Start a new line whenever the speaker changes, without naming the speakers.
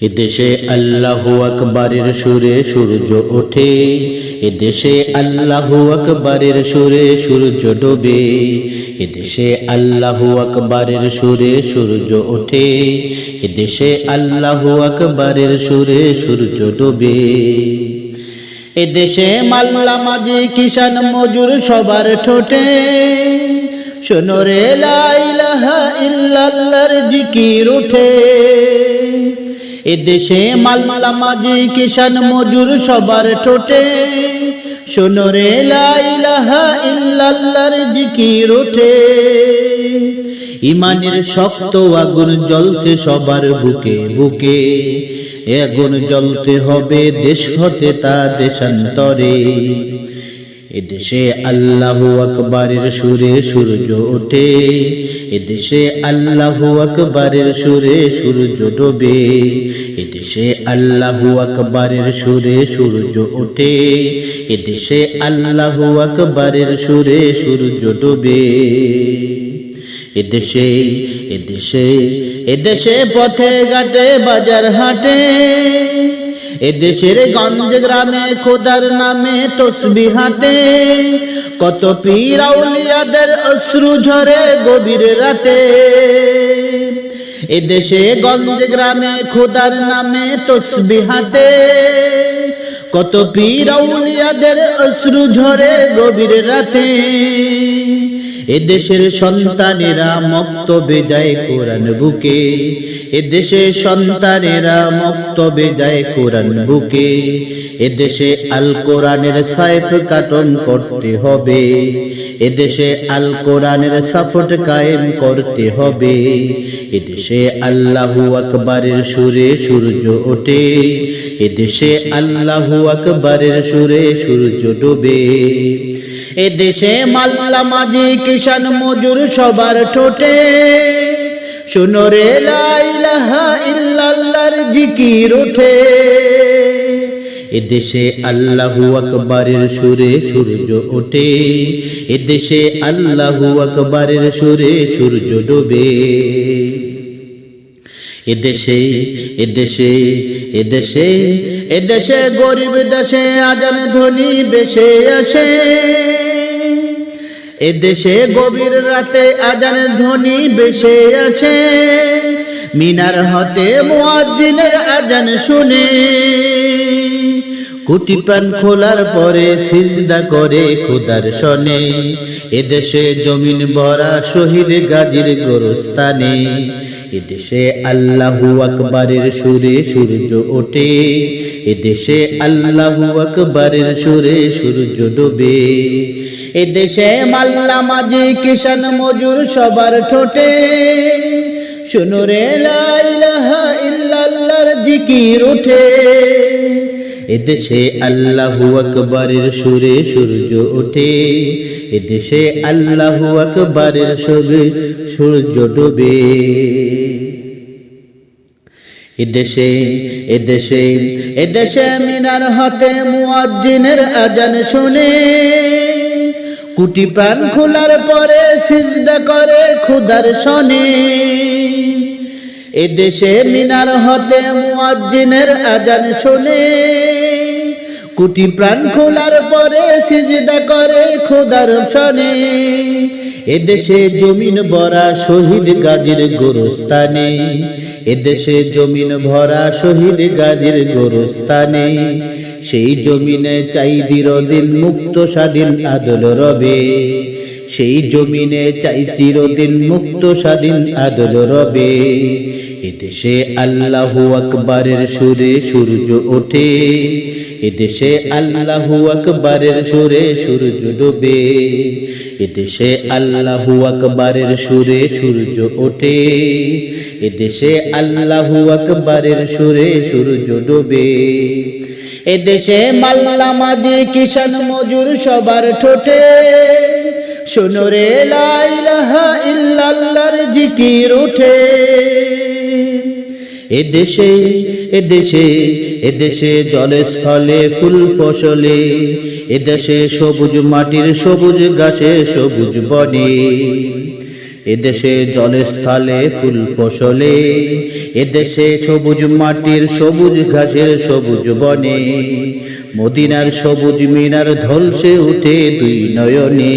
এদেশে আল্লাহ আকবরের সুরে সূর্য ওঠে। এদেশে আল্লাহ আকবরের সুরে সূর্য ডোবে। এদেশে আল্লাহ আকবরের সুরে সূর্য ওঠে। এদেশে আল্লাহ আকবরের সুরে সূর্য ডোবে। এদেশে মাল্লা মাঝি কিষান মজুর সবার ঠোঁটে। শোনরে লাইলাহা ইল্লাল্লাহর জিকির ওঠে এদেশে মালমালা মাঝি কিষান মজুর সবার ঠোঁটে। লাইলাহা ইল্লাল্লাহর জিকির ওঠে। ইমানের শক্ত আগুন জ্বলছে সবার বুকে বুকে। আগুন জ্বলতে হবে দেশ হতে তা দেশান্তরে। এদেশে আল্লাহ আকবরের সুরে সূর্য ওঠে। এদেশে আল্লাহ আকবরের সুরে সূর্য ডোবে। এদেশে আল্লাহ আকবরের সুরে সূর্য ওঠে। এদেশে আল্লাহ আকবরের সুরে সূর্য ডোবে। এদেশে এদেশে এদেশে পথে ঘাটে, বাজার হাটে। এদেশের গঞ্জ গ্রামে খোদার নামে তসবি হাতে কত পীরাউলিয়াদের অশ্রু ঝরে গভীর রাতে। এদেশে গঞ্জ গ্রামে খোদার নামে তসবি হাতে। কত পীরাউলিয়াদের অশ্রু ঝরে গভীর রাতে। এদেশের সন্তানেরা মক্ত বেজায় কোরআন বুকে। এদেশে সন্তানেরা মক্ত বেজায় কোরআন বুকে। এদেশে আল কোরআনের সাইফ কাটন করতে হবে। এদেশে আল কোরআনের সাফট কায়েম করতে হবে। এদেশে আল্লাহু আকবরের সুরে সূর্য ওঠে। এদেশে আল্লাহু আকবরের সুরে সূর্য ডোবে। এদেশে মাল্লা মাঝি কিষান মজুর সবার ঠোঁটে। শুনরে লাইলাহা ইল্লাল্লাহর জিকির ওঠে। এদেশে আল্লাহু আকবরের সুরে সূর্য ওঠে। এদেশে আল্লাহু আকবরের সুরে সূর্য ডোবে। এদেশে এদেশে এদেশে এদেশে গরিব দেশে আজান ধ্বনি বেশে আসে। এদেশে গভীর রাতে আজানের ধ্বনি বেশে আছে। মিনার হতে মুয়াজ্জিনের আজান শুনে। কুটি পান খোলার পরে সিজদা করে খুদার শনে। এদেশে জমিন ভরা শহীদ গাজীর গোরস্তানে এদেশে আল্লাহু আকবরের সুরে সূর্য ওঠে। এদেশে আল্লাহু আকবরের সুরে সূর্য ডোবে। এদেশে মাল্লা মাঝি কিষান মজুর সবার ঠোঁটে। শুনুরে লাইলাহা ইল্লাল্লাহর জিকির ওঠে এদেশে আল্লাহু আকবরের সুরে সূর্য ওঠে। এদেশে আল্লাহু আকবরের সুরে সূর্য ডোবে। এদেশে এদেশে এদেশে মিনার হাতে মুয়াজ্জিনের আজান শুনে। কুটি প্রাণ খোলার পরে সিজদা করে খুদার শনে। এদেশে মিনার হতে মুয়াজ্জিনের আজান শুনে। কুটি প্রাণ খোলার পরে সিজদা করে খোদার শনে। এদেশে জমিন ভরা শহীদ গাজীর গোরস্তানে এদেশে জমিন ভরা শহীদ গাজীর গোরস্তানে সেই জমিনে চাই দিন মুক্ত স্বাধীন আদল রবে। সেই জমিনে চাই চিরদিন মুক্ত স্বাধীন আদল রবে। এদেশে আল্লাহু আকবরের সুরে সূর্য ওঠে। এদেশে আল্লাহু আকবরের সুরে সূর্য ডোবে। এদেশে আল্লাহু আকবরের সুরে সূর্য ওঠে। এদেশে আল্লাহু আকবরের সুরে সূর্য ডোবে। এদেশে মাল্লা মাঝি কিষান মজুর সবার ঠোঁটে। লাইলাহা ইল্লাল্লাহর জিকির ওঠে। এদেশে এদেশে এদেশে জলে স্থলে ফুল ফসলে। এদেশে সবুজ মাটির সবুজ গাছে সবুজ বনে। এদেশে জলস্থলে ফুল ফসলে, এদেশে সবুজ মাটির সবুজ ঘাসের সবুজ বনে, মদিনার সবুজ মিনার ধলসে উঠে দুই নয়নে।